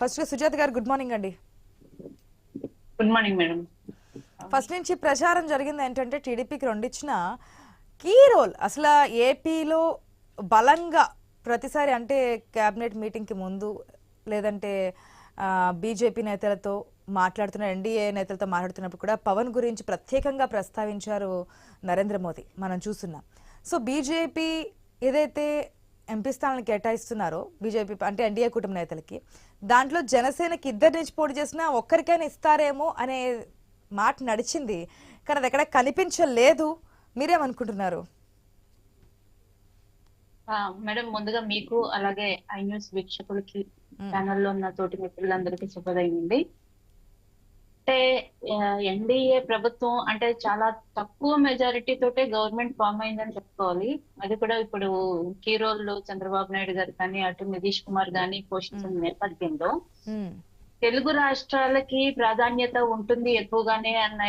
First Sujatha గారు good morning అండి. Good morning madam. First నుంచి ప్రచారం జరిగింది ఏంటంటే టీడీపీకి రెండిచ్చిన కీ రోల్. అసలు ఏపీలో బలంగా ప్రతిసారి అంటే క్యాబినెట్ మీటింగ్కి ముందు లేదంటే బీజేపీ నేతలతో మాట్లాడుతున్న ఎన్డీఏ నేతలతో మాట్లాడుతున్నప్పుడు కూడా పవన్ గురించి ప్రత్యేకంగా ప్రస్తావించారు నరేంద్ర మోదీ. మనం చూస్తున్నాం. సో బీజేపీ ఏదైతే ఎంపీ స్థానాలను కేటాయిస్తున్నారో బీజేపీ అంటే ఎన్డీఏ కుటుంబ నేతలకి. దాంట్లో జనసేనకి ఇద్దరు నుంచి పోటీ చేసినా ఒక్కరికైనా ఇస్తారేమో అనే మాట నడిచింది. కానీ అది ఎక్కడ కనిపించలేదు. మీరేమనుకుంటున్నారు? మేడం ముందుగా మీకు అలాగే ఐ న్యూస్ వీక్షకులకి ఛానల్లో ఉన్న తోటి మిత్రులందరికీ శుభోదయం అండి. అంటే ఎన్డీఏ ప్రభుత్వం అంటే చాలా తక్కువ మెజారిటీ తోటే గవర్నమెంట్ ఫామ్ అయిందని చెప్పుకోవాలి. అది కూడా ఇప్పుడు కీ రోల్ చంద్రబాబు నాయుడు గారు కానీ అటు నితీష్ కుమార్ గాని పోషించిన నేపథ్యంలో. తెలుగు రాష్ట్రాలకి ప్రాధాన్యత ఉంటుంది ఎక్కువగానే అన్న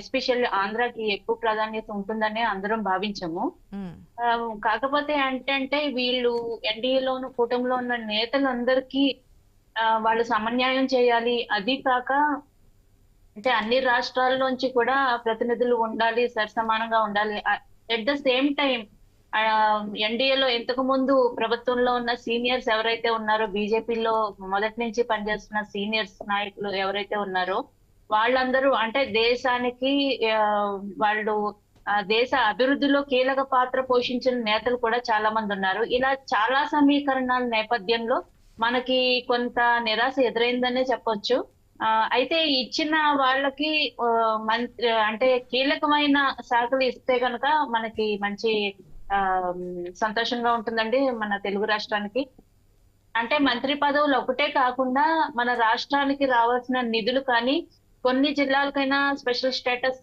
ఎస్పెషల్లీ ఆంధ్రాకి ఎక్కువ ప్రాధాన్యత ఉంటుందనే అందరం భావించాము. కాకపోతే ఏంటంటే వీళ్ళు ఎన్డీఏలోను కూటమిలో ఉన్న నేతలందరికీ వాళ్ళు సమన్యాయం చేయాలి. అది కాక అంటే అన్ని రాష్ట్రాల్లోంచి కూడా ప్రతినిధులు ఉండాలి సరిసమానంగా ఉండాలి. ఎట్ ద సేమ్ టైం ఎన్డీఏలో ఇంతకు ముందు ప్రభుత్వంలో ఉన్న సీనియర్స్ ఎవరైతే ఉన్నారో బీజేపీలో మొదటి నుంచి పనిచేస్తున్న సీనియర్స్ నాయకులు ఎవరైతే ఉన్నారో వాళ్ళందరూ అంటే దేశానికి వాళ్ళు దేశ అభివృద్ధిలో కీలక పాత్ర పోషించిన నేతలు కూడా చాలా మంది ఉన్నారు. ఇలా చాలా సమీకరణాల నేపథ్యంలో మనకి కొంత నిరాశ ఎదురైందనే చెప్పొచ్చు. అయితే ఇచ్చిన వాళ్ళకి మంత్రి అంటే కీలకమైన శాఖలు ఇస్తే కనుక మనకి మంచి ఆ, సంతోషంగా ఉంటుందండి మన తెలుగు రాష్ట్రానికి. అంటే మంత్రి పదవులు ఒకటే కాకుండా మన రాష్ట్రానికి రావాల్సిన నిధులు కానీ కొన్ని జిల్లాలకైనా స్పెషల్ స్టేటస్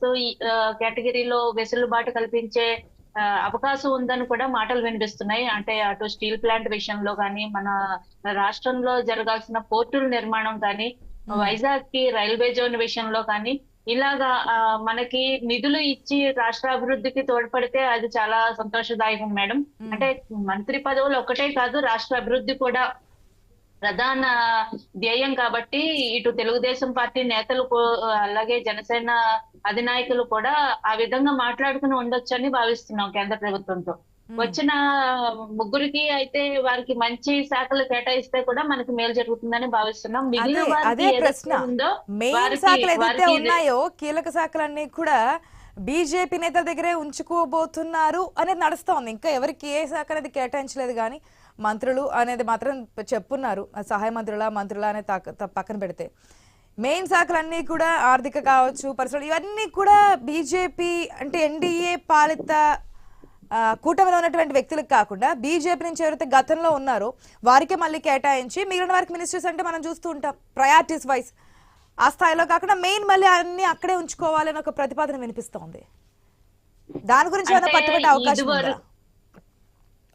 కేటగిరీలో వెసులుబాటు కల్పించే అవకాశం ఉందని కూడా మాటలు వినిపిస్తున్నాయి. అంటే అటు స్టీల్ ప్లాంట్ విషయంలో కానీ మన రాష్ట్రంలో జరగాల్సిన పోర్టుల నిర్మాణం కానీ వైజాగ్కి రైల్వే జోన్ విషయంలో కానీ ఇలాగా ఆ, మనకి నిధులు ఇచ్చి రాష్ట్ర అభివృద్ధికి తోడ్పడితే అది చాలా సంతోషదాయకం మేడం. అంటే మంత్రి పదవులు ఒకటే కాదు రాష్ట్ర అభివృద్ధి కూడా ప్రధాన ధ్యేయం కాబట్టి ఇటు తెలుగుదేశం పార్టీ నేతలు అలాగే జనసేన అధినాయకులు కూడా ఆ విధంగా మాట్లాడుకుని ఉండొచ్చని భావిస్తున్నాం కేంద్ర ప్రభుత్వంతో. వచ్చిన ముగ్గురికి అయితే వారికి మంచి శాఖలు కేటాయిస్తే కూడా మనకి మేలు జరుగుతుందని భావిస్తున్నాం. అదే ప్రశ్న. మెయిన్ శాఖలు ఏదైతే ఉన్నాయో కీలక శాఖలన్నీ కూడా బీజేపీ నేతల దగ్గరే ఉంచుకోబోతున్నారు అనేది నడుస్తోంది ఇంకా ఎవరికి ఏ శాఖ అనేది కేటాయించలేదు కానీ మంత్రులు అనేది మాత్రం చెప్పున్నారు. సహాయ మంత్రుల మంత్రుల త- పక్కన పెడితే. మెయిన్ శాఖలన్నీ కూడా ఆర్థిక కావచ్చు పరిశ్రమలు ఇవన్నీ కూడా బీజేపీ అంటే ఎన్డీఏ పాలిత కూటమిలో ఉన్నటువంటి వ్యక్తులకు కాకుండా బీజేపీ నుంచి ఎవరైతే గతంలో ఉన్నారో వారికే మళ్ళీ కేటాయించి మిగిలిన వారికి మినిస్టర్స్ అంటే మనం చూస్తూ ఉంటాం. ప్రయారిటీస్ వైజ్ ఆ స్థాయిలో కాకుండా మెయిన్ మళ్ళీ అన్ని అక్కడే ఉంచుకోవాలి అని ఒక ప్రతిపాదన వినిపిస్తోంది. దాని గురించి ఏమైనా పట్టుబట్టే అవకాశం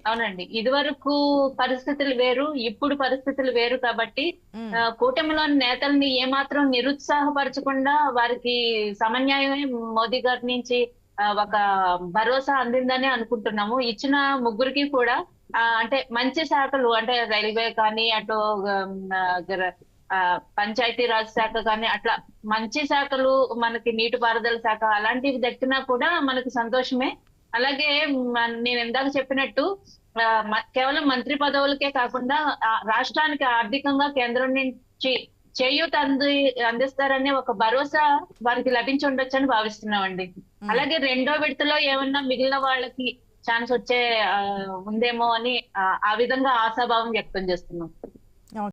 అవునండి. ఇదివరకు పరిస్థితులు వేరు ఇప్పుడు పరిస్థితులు వేరు కాబట్టి కూటమిలోని నేతల్ని ఏమాత్రం నిరుత్సాహపరచకుండా వారికి సమన్యాయమే మోదీ గారి నుంచి ఒక భరోసా అందిందని అనుకుంటున్నాము. ఇచ్చిన ముగ్గురికి కూడా ఆ, అంటే మంచి శాఖలు అంటే రైల్వే కానీ అటు ఆ, పంచాయతీ రాజ్ శాఖ కానీ అట్లా మంచి శాఖలు మనకి నీటిపారుదల శాఖ అలాంటివి దక్కినా కూడా మనకి సంతోషమే. అలాగే నేను ఇందాక చెప్పినట్టు ఆ, మ- కేవలం మంత్రి పదవులకే కాకుండా ఆ, రాష్ట్రానికి ఆర్థికంగా కేంద్రం నుంచి చేయూత అంది అందిస్తారనే ఒక భరోసా వారికి లభించి ఉండొచ్చని భావిస్తున్నామండి అలాగే రెండో విడతలో ఏమన్నా మిగిలిన వాళ్ళకి ఛాన్స్ వచ్చే ఉందేమో అని ఆ విధంగా ఆశాభావం వ్యక్తం చేస్తున్నాం.